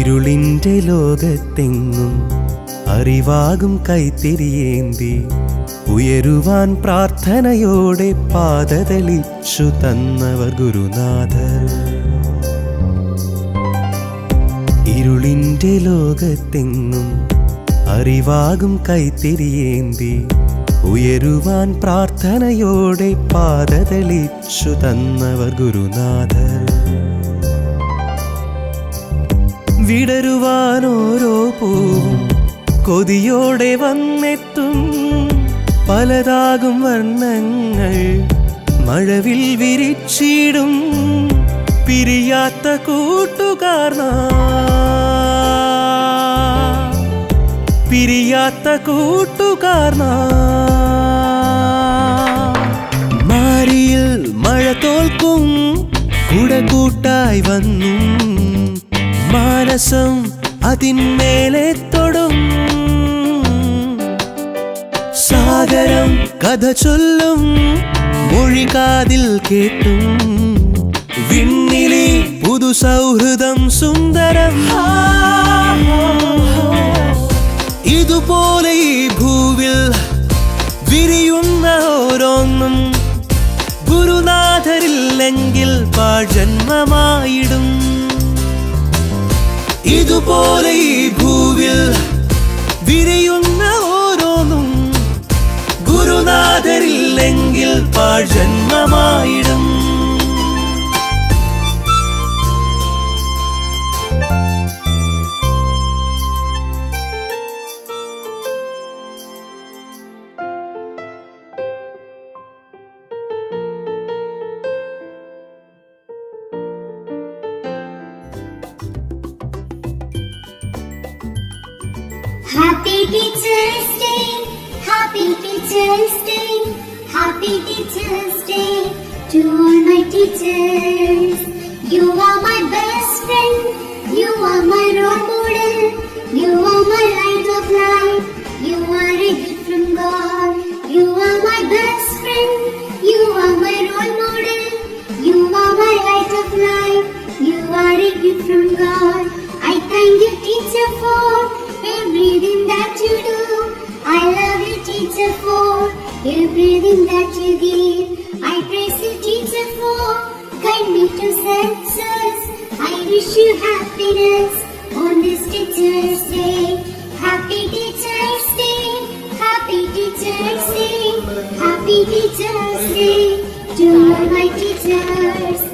ഇരുളിന്റെ ലോകത്തെങ്ങും അറിവാകും കൈത്തിരിയേന്തി. ഉയരുവാൻ പ്രാർത്ഥനയോടെ പാതതെളിച്ചു തന്നവർ ഗുരുനാഥർ. ഇരുളിന്റെ ലോകത്തെങ്ങും അറിവാകും കൈത്തിരിയേന്തി. ഉയരുവാൻ പ്രാർത്ഥനയോടെ പാതതെളിച്ചു തന്നവർ ഗുരുനാഥർ. വിടരുവാൻ ഓരോ പൂവും കൊതിയോടെ വന്നെത്തും പലതാകും വർണങ്ങൾ മഴവിൽ വിരിച്ചിടും പിരിയാത്ത കൂട്ടുകാർ. പിരിയാത്ത കൂട്ടുകാർ. മാരിയിൽ മഴ തോൽക്കും കൂടെ കൂട്ടായി വന്നു മാനസം അതിന്മേലെ തൊടും. സാഗരം കഥ ചൊല്ലും മൊഴികാതിൽ കേട്ടും. വിണ്ണിലെ പുതു സൗഹൃദം സുന്ദരം. ഇതുപോലെ ഈ ഭൂവിൽ വിരിയുന്ന ഓരോന്നും ഗുരുനാഥരില്ലെങ്കിൽ പാഴ്ജന്മമായിടും ഇതുപോലെ ഈ ഭൂവിൽ വിരിയുന്ന ഓരോന്നും ഗുരുനാഥരില്ലെങ്കിൽ പാഴ്ജന്മമായിടും Happy Teacher's Day, Happy Teacher's Day, Happy Teacher's Day to all my teachers. You are my best friend, you are my role model, you are my light of life, you are a gift from God. You are my best friend, you are my role model, you are my light of life, you are a gift from God. I thank you, teacher, for everything that you do. I love you, teacher, for everything that you give. I praise you, teacher, for kindness to senses, I wish you happiness on this teacher's day. Happy teacher's day. Happy teacher's day. Happy teacher's day to all my teachers.